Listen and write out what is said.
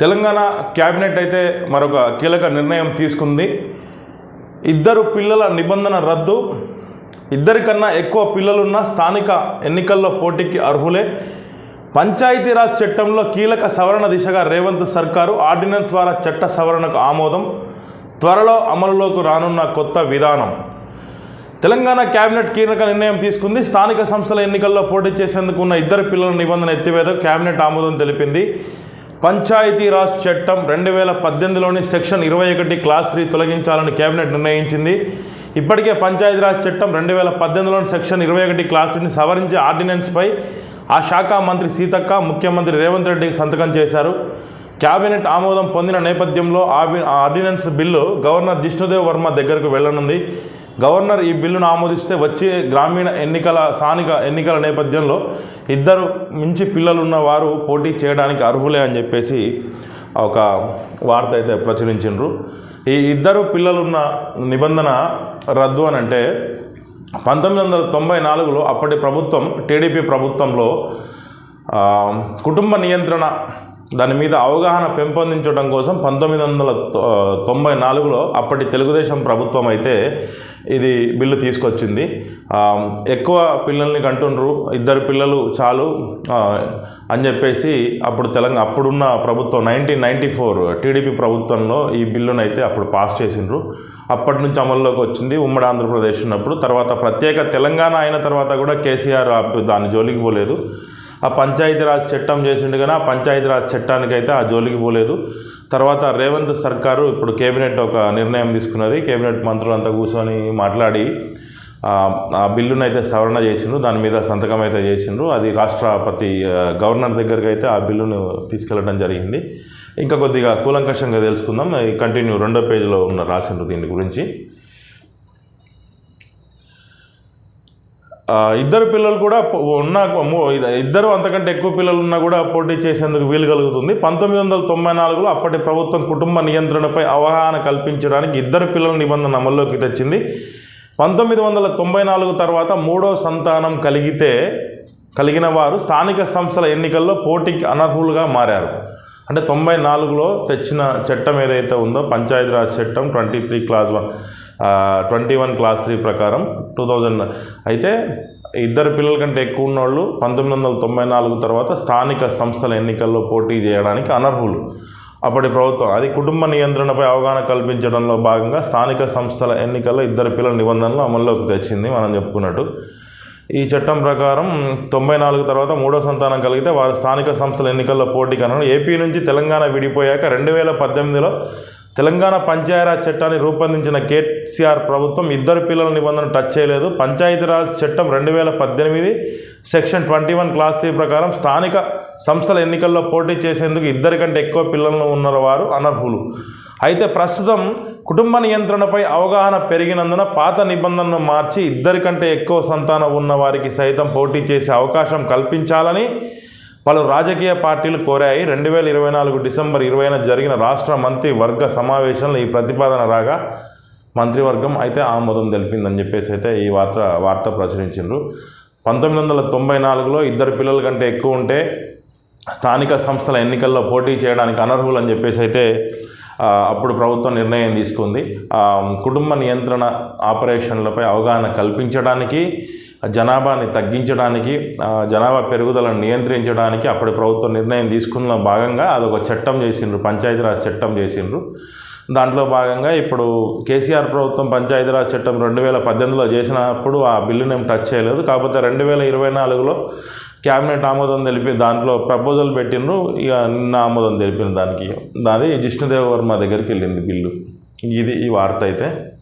Telangana cabinet అయితే మరొక కీలక నిర్ణయం తీసుకుంది. ఇద్దరు పిల్లల నిబంధన రద్దు. ఇద్దరికన్నా ఎక్కువ పిల్లలున్న స్థానిక ఎన్నికల్లో పోటీకి అర్హులే. పంచాయతీరాజ్ చట్టంలో కీలక సవరణ దిశగా రేవంత్ సర్కారు ఆర్డినెన్స్ ద్వారా చట్ట సవరణకు ఆమోదం. త్వరలో అమలులోకి రానున్న కొత్త విధానం. తెలంగాణ కేబినెట్ కీలక నిర్ణయం తీసుకుంది. స్థానిక సంస్థల ఎన్నికల్లో పోటీ చేసేందుకు ఉన్న ఇద్దరు పిల్లల నిబంధన ఎత్తివేత కేబినెట్ ఆమోదం తెలిపింది. పంచాయతీరాజ్ చట్టం రెండు వేల పద్దెనిమిదిలోని సెక్షన్ ఇరవై ఒకటి క్లాస్ త్రీ తొలగించాలని కేబినెట్ నిర్ణయించింది. ఇప్పటికే పంచాయతీరాజ్ చట్టం రెండు వేల పద్దెనిమిదిలోని సెక్షన్ ఇరవై ఒకటి క్లాస్ త్రీని సవరించే ఆర్డినెన్స్పై ఆ శాఖ మంత్రి సీతక్క ముఖ్యమంత్రి రేవంత్ రెడ్డి సంతకం చేశారు. కేబినెట్ ఆమోదం పొందిన నేపథ్యంలో ఆ ordinance bill governor Jishnu Dev Varma దగ్గరకు వెళ్ళనుంది గవర్నర్ ఈ బిల్లును ఆమోదిస్తే వచ్చే గ్రామీణ ఎన్నికల స్థానిక ఎన్నికల నేపథ్యంలో ఇద్దరు మించి పిల్లలున్న వారు పోటీ చేయడానికి అర్హులే అని చెప్పేసి ఒక వార్త అయితే ప్రచురించిండ్రు. ఈ ఇద్దరు పిల్లలున్న నిబంధన రద్దు అని అంటే పంతొమ్మిది వందల తొంభై నాలుగులో అప్పటి ప్రభుత్వం టీడీపీ ప్రభుత్వంలో కుటుంబ నియంత్రణ దాని మీద అవగాహన పెంపొందించడం కోసం పంతొమ్మిది వందల తొ- తొంభై నాలుగులో అప్పటి తెలుగుదేశం ప్రభుత్వం అయితే ఇది బిల్లు తీసుకొచ్చింది. ఎక్కువ పిల్లల్ని కంటుండ్రు ఇద్దరు పిల్లలు చాలు అని చెప్పేసి అప్పుడు తెలంగాణ అప్పుడున్న ప్రభుత్వం నైన్టీన్ నైంటీ ఫోర్ టీడీపీ ప్రభుత్వంలో ఈ బిల్లును అయితే అప్పుడు పాస్ చేసిండ్రు. అప్పటి నుంచి అమల్లోకి వచ్చింది ఉమ్మడి ఆంధ్రప్రదేశ్ ఉన్నప్పుడు. తర్వాత ప్రత్యేక తెలంగాణ అయిన తర్వాత కూడా కేసీఆర్ దాని జోలికి పోలేదు. ఆ పంచాయతీరాజ్ చట్టం చేసిండు కానీ ఆ పంచాయతీరాజ్ చట్టానికైతే ఆ జోలికి పోలేదు. తర్వాత రేవంత్ సర్కారు ఇప్పుడు కేబినెట్ ఒక నిర్ణయం తీసుకున్నది. కేబినెట్ మంత్రులంతా కూర్చొని మాట్లాడి ఆ, బిల్లును అయితే సవరణ చేసిండ్రు. దాని మీద సంతకం అయితే చేసిండ్రు. అది రాష్ట్రపతి గవర్నర్ దగ్గరికి అయితే ఆ బిల్లును తీసుకెళ్ళడం జరిగింది. ఇంకా కొద్దిగా కూలంకషంగా తెలుసుకుందాం. ఈ కంటిన్యూ రెండో పేజీలో ఉన్న రాసిండ్రు దీని గురించి. ఇద్దరు పిల్లలు కూడా ఉన్న ఇద్దరు అంతకంటే ఎక్కువ పిల్లలు ఉన్నా కూడా పోటీ చేసేందుకు వీలు కలుగుతుంది. పంతొమ్మిది వందల తొంభై నాలుగులో అప్పటి ప్రభుత్వం కుటుంబ నియంత్రణపై అవగాహన కల్పించడానికి ఇద్దరు పిల్లల నిబంధన అమల్లోకి తెచ్చింది. పంతొమ్మిది వందల తొంభై నాలుగు తర్వాత మూడో సంతానం కలిగితే కలిగిన వారు స్థానిక సంస్థల ఎన్నికల్లో పోటీకి అనర్హులుగా మారారు. అంటే తొంభై నాలుగులో తెచ్చిన చట్టం ఏదైతే ఉందో పంచాయతీరాజ్ చట్టం twenty three clause one. Twenty one clause three ప్రకారం టూ థౌజండ్. అయితే ఇద్దరు పిల్లల కంటే ఎక్కువ ఉన్నోళ్ళు పంతొమ్మిది వందల తొంభై నాలుగు తర్వాత స్థానిక సంస్థల ఎన్నికల్లో పోటీ చేయడానికి అనర్హులు. అప్పటి ప్రభుత్వం అది కుటుంబ నియంత్రణపై అవగాహన కల్పించడంలో భాగంగా స్థానిక సంస్థల ఎన్నికల్లో ఇద్దరు పిల్లల నిబంధనలు అమల్లోకి తెచ్చింది మనం చెప్పుకున్నట్టు. ఈ చట్టం ప్రకారం తొంభై నాలుగు తర్వాత మూడో సంతానం కలిగితే వారు స్థానిక సంస్థల ఎన్నికల్లో పోటీ కనుక ఏపీ నుంచి తెలంగాణ విడిపోయాక రెండు వేల పద్దెనిమిదిలో తెలంగాణ పంచాయరాజ్ చట్టాన్ని రూపొందించిన కేసీఆర్ ప్రభుత్వం ఇద్దరు పిల్లల నిబంధన టచ్ చేయలేదు. పంచాయతీరాజ్ చట్టం రెండు వేల పద్దెనిమిది section twenty one clause three ప్రకారం స్థానిక సంస్థల ఎన్నికల్లో పోటీ చేసేందుకు ఇద్దరికంటే ఎక్కువ పిల్లలను ఉన్న వారు అనర్హులు. అయితే ప్రస్తుతం కుటుంబ నియంత్రణపై అవగాహన పెరిగినందున పాత నిబంధనను మార్చి ఇద్దరికంటే ఎక్కువ సంతానం ఉన్న వారికి సైతం పోటీ చేసే అవకాశం కల్పించాలని పలు రాజకీయ పార్టీలు కోరాయి. రెండు వేల ఇరవై నాలుగు డిసెంబర్ ఇరవైన జరిగిన రాష్ట్ర మంత్రి వర్గ సమావేశంలో ఈ ప్రతిపాదన రాగా మంత్రివర్గం అయితే ఆమోదం తెలిపిందని చెప్పేసి అయితే ఈ వార్త వార్త ప్రచురించిండ్రు. పంతొమ్మిది వందల తొంభై నాలుగులో ఇద్దరు పిల్లల కంటే ఎక్కువ ఉంటే స్థానిక సంస్థల ఎన్నికల్లో పోటీ చేయడానికి అనర్హులు అని చెప్పేసి అయితే అప్పుడు ప్రభుత్వం నిర్ణయం తీసుకుంది. కుటుంబ నియంత్రణ ఆపరేషన్లపై అవగాహన కల్పించడానికి జనాభాని తగ్గించడానికి ఆ, జనాభా పెరుగుదలను నియంత్రించడానికి అప్పటి ప్రభుత్వం నిర్ణయం తీసుకున్న భాగంగా అదొక చట్టం చేసిండ్రు పంచాయతీరాజ్ చట్టం చేసిండ్రు. దాంట్లో భాగంగా ఇప్పుడు కేసీఆర్ ప్రభుత్వం పంచాయతీరాజ్ చట్టం రెండు వేల పద్దెనిమిదిలో చేసినప్పుడు ఆ బిల్లుని ఏం టచ్ చేయలేదు. కాకపోతే రెండు వేల ఇరవై నాలుగులో క్యాబినెట్ ఆమోదం తెలిపి దాంట్లో ప్రపోజల్ పెట్టిండ్రు. ఇక నిన్న ఆమోదం తెలిపిన దానికి. దాని జిష్ణుదేవ్ వర్మ దగ్గరికి వెళ్ళింది బిల్లు. ఇది ఈ వార్త అయితే.